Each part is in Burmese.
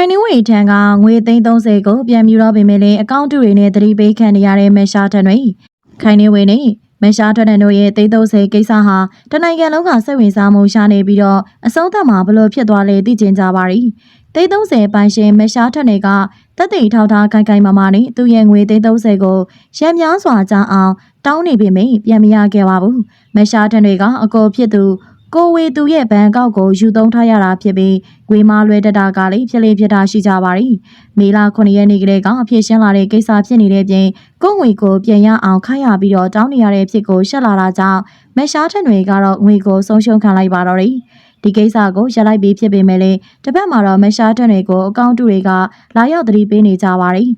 ခိုင်နှင်းဝေထံကငွေသိန်း30ကိုပြန်မြူတော့ပေမဲ့လည်းအကောင့်တူတွေနဲ့သတိပေးခံနေရတဲ့မက်ရှားထန်တွေခိုင်နှင်းဝေနဲ့မက်ရှားထန်တို့ရဲ့သိန်း30ကိစ္စဟာတနိုင်ငံလုံးကစိတ်ဝင်စားမှုရှာနေပြီးတော့အဆုံးသတ်မှာဘလို့ဖြစ်သွားလဲသိကျင်ကြပါရီသိန်း30ပိုင်ရှင်မက်ရှားထန်တွေကတက်တိထောက်ထားခိုင်ခိုင်မာမာနဲ့သူ့ရဲ့ငွေသိန်း30ကိုရံများစွာကြအောင်တောင်းနေပေမဲ့ပြန်မရခဲ့ပါဘူးမက်ရှားထန်တွေကအကိုဖြစ်သူ ကိုဝေသူရဲ့ဘဏ်ကောက်ကိုယူသုံးထားရတာဖြစ်ပြီးငွေမလွဲတတာကလည်းဖြစ်လေဖြစ်တာရှိကြပါရီမေလ9ရက်နေ့ကလေးကအဖြစ်ရှင်းလာတဲ့ကိစ္စဖြစ်နေတဲ့ပြင်ကိုငွေကိုပြန်ရအောင်ခိုင်းရပြီးတော့တောင်းနေရတဲ့ဖြစ်ကိုရှက်လာတာကြောင့်မက်ရှားထန်တွေကတော့ငွေကိုဆုံးရှုံးခံလိုက်ပါတော့တယ်ဒီကိစ္စကိုရက်လိုက်ပြီးဖြစ်ပေမဲ့လည်းတစ်ဖက်မှာတော့မက်ရှားထန်တွေကိုအကောင့်တူတွေကလာရောက်သတိပေးနေကြပါတယ်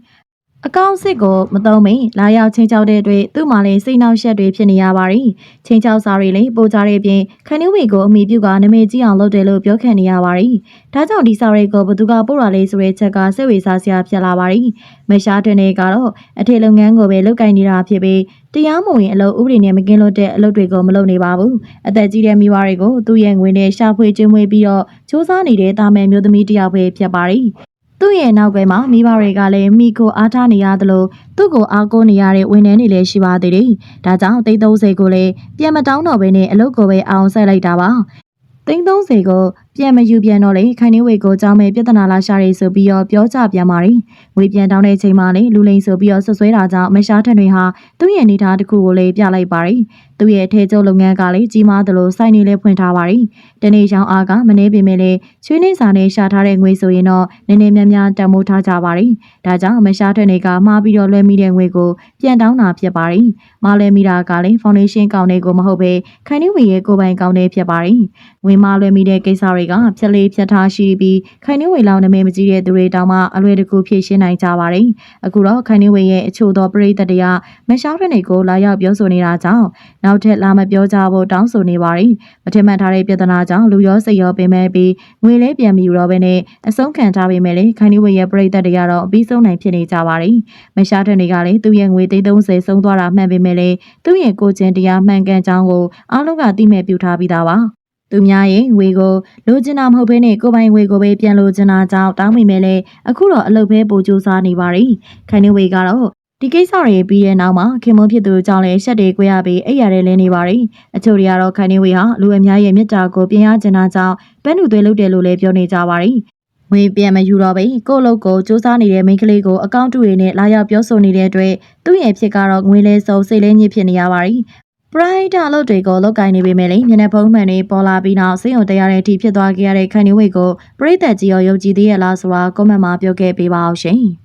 အကောင့်စစ်ကိုမသုံးမင်းလာရောက်ချင်းချောက်တဲ့အတွက်သူ့မှာလည်းစိတ်နှောက်ယှက်တွေဖြစ်နေရပါတယ်။ချင်းချောက်စာတွေလည်းပို့ကြတဲ့ပြင်ခန်းနည်းဝေကိုအမိပြုကနမေကြီးအောင်လုပ်တယ်လို့ပြောခံနေရပါတယ်။ဒါကြောင့်ဒီစာတွေကိုဘသူကပို့ရလဲဆိုတဲ့ချက်ကစိတ်ဝေစားစရာဖြစ်လာပါတယ်။မရှားတွင်တွေကတော့အထည်လုပ်ငန်းကိုပဲလုပ်ကိုင်နေတာဖြစ်ပြီးတရားမဝင်အလုပ်ဥပဒေနဲ့မကင်းလို့တဲ့အလုပ်တွေကိုမလုပ်နေပါဘူး။အသက်ကြီးတဲ့မိဘတွေကိုသူ့ရဲ့ငွေနဲ့ရှာဖွေကျွေးမွေးပြီးတော့စူးစမ်းနေတဲ့တာမယ်မျိုးသမီးတစ်ယောက်ပဲဖြစ်ပါတယ်။ သူ့ရဲ့နောက်ဘက်မှာမိဘတွေကလည်းမိကိုအားထားနေရသလိုသူ့ကိုအားကိုးနေရတဲ့ဝန်ထမ်းတွေလည်းရှိပါသေးတယ်။ဒါကြောင့်သိန်း30ကိုလည်းပြန်မတောင်းတော့ဘဲနဲ့အလုပ်ကိုပဲအောင်ဆက်လိုက်တာပါ။သိန်း30ကို ပြန်မယူပြန်တော့လေခိုင်နေဝေကိုကြောင်းမဲ့ပြဿနာလာရှာနေဆိုပြီးတော့ပြောကြပြန်ပါရီ။ငွေပြန်တောင်းတဲ့ချိန်မှာလေလူလိန်ဆိုပြီးတော့ဆွဆွဲတာကြောင့်မရှားထန်တွေဟာသူ့ရဲ့နေသားတစ်ခုကိုလည်းပြလိုက်ပါရီ။သူ့ရဲ့ထဲကျုပ်လုပ်ငန်းကလည်းကြီးမားသလိုစိုက်နေလဲဖွင့်ထားပါရီ။တနေ့ချောင်းအားကမနေပေမဲ့လည်းချွေးနေစာနဲ့ရှာထားတဲ့ငွေဆိုရင်တော့နည်းနည်းများများတန်မိုးထားကြပါရီ။ဒါကြောင့်မရှားထန်တွေကမှားပြီးတော့လွှဲမိတဲ့ငွေကိုပြန်တောင်းတာဖြစ်ပါရီ။မှားလွှဲမိတာကလည်းဖောင်ဒေးရှင်းကောင်တွေကိုမဟုတ်ဘဲခိုင်နေဝေရဲ့ကိုယ်ပိုင်ကောင်တွေဖြစ်ပါရီ။ငွေမှားလွှဲမိတဲ့ကိစ္စတွေကဖြက်လေးဖြက်ထားရှိပြီးခိုင်နေဝေလောက်နာမည်မကြီးတဲ့သူတွေတောင်မှအလွယ်တကူဖြည့်ရှင်းနိုင်ကြပါရီ။အခုတော့ခိုင်နေဝေရဲ့အချို့သောပရိသတ်တွေကမရှားထန်တွေကိုလာရောက်ပြောဆိုနေတာကြောင့်နောက်ထပ်လာမပြောကြဖို့တောင်းဆိုနေပါရီ။မထင်မှတ်ထားတဲ့ပြဿနာကြောင့်လူရောစိတ်ရောပင်မဲ့ပြီးငွေလဲပြန်မယူတော့ဘဲနဲ့အဆုံးခံထားပေမဲ့လေခိုင်နေဝေရဲ့ပရိသတ်တွေကတော့အပြီးဆုံးနိုင်ဖြစ်နေကြပါရီ။မရှားထန်တွေကလည်းသူ့ရဲ့ငွေသိန်း30ဆုံးသွားတာမှန်ပေမဲ့လေသူ့ရဲ့ကိုချင်းတရားမှန်ကန်ကြောင်းကိုအားလုံးကသိမဲ့ပြုထားပြီးသားပါ။ သူများရဲ့ငွေကိုလိုချင်တာမဟုတ်ဘဲနဲ့ကိုယ်ပိုင်ငွေကိုပဲပြန်လိုချင်တာကြောင့်တောင်းမိမယ်လေအခုတော့အလုပ်ပဲပိုကြိုးစားနေပါရီခိုင်နေဝေကတော့ဒီကိစ္စတွေပြီးတဲ့နောက်မှာခင်မွန်းဖြစ်သူကြောင့်လည်းရှက်တွေကြွရပြီးအိပ်ရတဲ့လဲနေပါရီအချို့တွေကတော့ခိုင်နေဝေဟာလူအများရဲ့မြတ်တာကိုပြင်ရချင်တာကြောင့်ပန်းတူသွေးလုပ်တယ်လို့လည်းပြောနေကြပါရီငွေပြန်မယူတော့ပဲကိုယ့်အလုပ်ကိုစူးစမ်းနေတဲ့မိန်းကလေးကိုအကောင့်တူတွေနဲ့လာရောက်ပြောဆိုနေတဲ့အတွက်သူ့ရဲ့ဖြစ်ကတော့ငွေလဲစုံစိတ်လဲညစ်ဖြစ်နေရပါရီ ပရိုက်တာလုပ်တွေကိုလောက်ကင်နေပေမဲ့လည်းမျက်နှာဖုံးမှန်တွေပေါ်လာပြီးနောက်စိတ်ုံတရားတဲ့အထိဖြစ်သွားခဲ့ရတဲ့ခိုင်နေဝေကိုပရိသတ်ကြီးရောယုံကြည်သေးရလားဆိုတာကွန်မန့်မှာပြောခဲ့ပေးပါအောင်ရှင်။